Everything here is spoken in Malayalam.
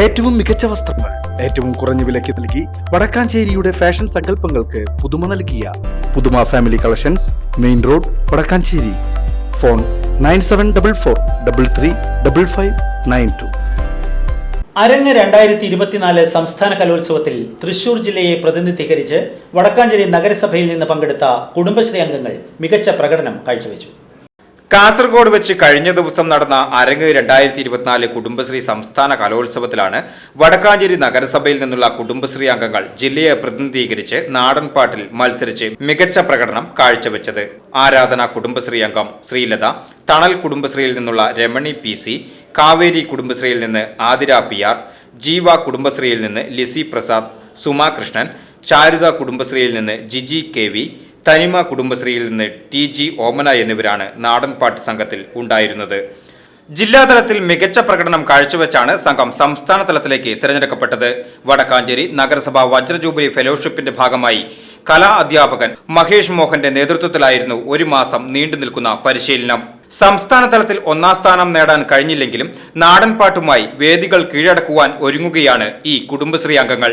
ഏറ്റവും മികച്ച വസ്ത്രങ്ങൾ ഏറ്റവും കുറഞ്ഞ വിലയ്ക്ക് നൽകി വടക്കാഞ്ചേരിയുടെ ഫാഷൻ സങ്കല്പങ്ങൾക്ക് പുതുമ നൽകിയ പുതുമ family collections main road Vadakkanchery. Phone nine seven double four double three double five nine two. അരങ്ങ് രണ്ടായിരത്തി ഇരുപത്തിനാല് സംസ്ഥാന കലോത്സവത്തിൽ തൃശൂർ ജില്ലയെ പ്രതിനിധീകരിച്ച് വടക്കാഞ്ചേരി നഗരസഭയിൽ നിന്ന് പങ്കെടുത്ത കുടുംബശ്രീ അംഗങ്ങൾ മികച്ച പ്രകടനം കാഴ്ചവെച്ചു. കാസർഗോഡ് വെച്ച് കഴിഞ്ഞ ദിവസം നടന്ന അരങ്ങ് രണ്ടായിരത്തി ഇരുപത്തിനാല് കുടുംബശ്രീ സംസ്ഥാന കലോത്സവത്തിലാണ് വടക്കാഞ്ചേരി നഗരസഭയിൽ നിന്നുള്ള കുടുംബശ്രീ അംഗങ്ങൾ ജില്ലയെ പ്രതിനിധീകരിച്ച് നാടൻപാട്ടിൽ മത്സരിച്ച് മികച്ച പ്രകടനം കാഴ്ചവെച്ചത്. ആരാധന കുടുംബശ്രീ അംഗം ശ്രീലത തണൽ കുടുംബശ്രീയിൽ നിന്നുള്ള രമണി പി സി കാവേരി കുടുംബശ്രീയിൽ നിന്ന് ആതിര പി ആർ ജീവ കുടുംബശ്രീയിൽ നിന്ന് ലിസി പ്രസാദ് സുമാ കൃഷ്ണൻ ചാരുത കുടുംബശ്രീയിൽ നിന്ന് ജിജി കെ വി തനിമ കുടുംബശ്രീയിൽ നിന്ന് ടി ജി ഓമന എന്നിവരാണ് നാടൻപാട്ട് സംഘത്തിൽ ഉണ്ടായിരുന്നത്. ജില്ലാതലത്തിൽ മികച്ച പ്രകടനം കാഴ്ചവെച്ചാണ് സംഘം സംസ്ഥാന തലത്തിലേക്ക് തിരഞ്ഞെടുക്കപ്പെട്ടത്. വടക്കാഞ്ചേരി നഗരസഭ വജ്രജൂബിലി ഫെലോഷിപ്പിന്റെ ഭാഗമായി കലാ അധ്യാപകൻ മഹേഷ് മോഹന്റെ നേതൃത്വത്തിലായിരുന്നു ഒരു മാസം നീണ്ടു നിൽക്കുന്ന പരിശീലനം. സംസ്ഥാന തലത്തിൽ ഒന്നാം സ്ഥാനം നേടാൻ കഴിഞ്ഞില്ലെങ്കിലും നാടൻപാട്ടുമായി വേദികൾ കീഴടക്കുവാൻ ഒരുങ്ങുകയാണ് ഈ കുടുംബശ്രീ അംഗങ്ങൾ.